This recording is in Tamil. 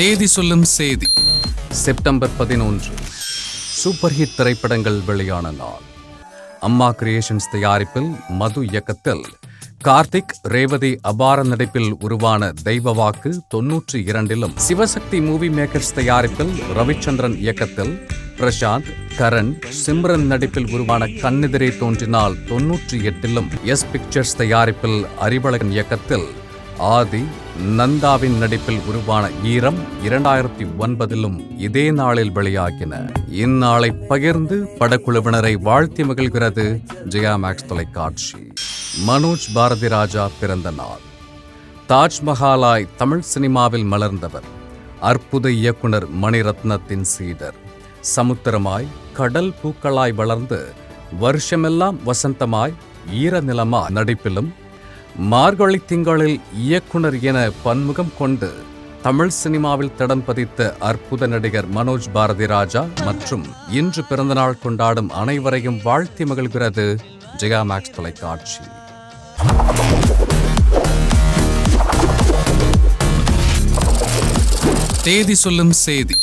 தேதி சொல்லும் செய்தி. செப்டம்பர் பதினொன்று. சூப்பர் ஹிட் திரைப்படங்கள் வெளியான நாள். அம்மா கிரியேஷன்ஸ் தயாரிப்பில் மது இயக்கத்தில். கார்த்திக் ரேவதி அபார நடிப்பில் உருவான தெய்வ வாக்கு தொன்னூற்றி இரண்டிலும் சிவசக்தி மூவி மேக்கர்ஸ் தயாரிப்பில் ரவிச்சந்திரன் இயக்கத்தில். பிரசாந்த் கரண் சிம்ரன் நடிப்பில் உருவான கண்ணெதிரே தோன்றினால் தொன்னூற்றி எட்டிலும் எஸ் பிக்சர்ஸ் தயாரிப்பில் அறிவழகன் இயக்கத்தில். ஆதி நந்தாவின் நடிப்பில் உருவான ஈரம் இரண்டாயிரத்தி ஒன்பதிலும் இதே நாளில் வெளியாகின. இந்நாளை பகிர்ந்து படக்குழுவினரை வாழ்த்தி மகிழ்கிறது ஜெயா மேக்ஸ் தொலைக்காட்சி. மனோஜ் பாரதி ராஜா பிறந்த நாள். தாஜ்மஹாலாய் தமிழ் சினிமாவில் மலர்ந்தவர். அற்புத இயக்குனர் மணிரத்னத்தின் சீடர். சமுத்திரமாய் கடல் பூக்களாய் வளர்ந்து வருஷமெல்லாம் வசந்தமாய் ஈரநிலமாய் நடிப்பிலும் மார்கழி திங்களில் இயக்குனர் என பன்முகம் கொண்டு தமிழ் சினிமாவில் தடம் பதித்த அற்புத நடிகர் மனோஜ் பாரதி ராஜா மற்றும் இன்று பிறந்தநாள் கொண்டாடும் அனைவரையும் வாழ்த்தி மகிழ்கிறது ஜெயா மேக்ஸ் தொலைக்காட்சி. தேதி சொல்லும் செய்தி.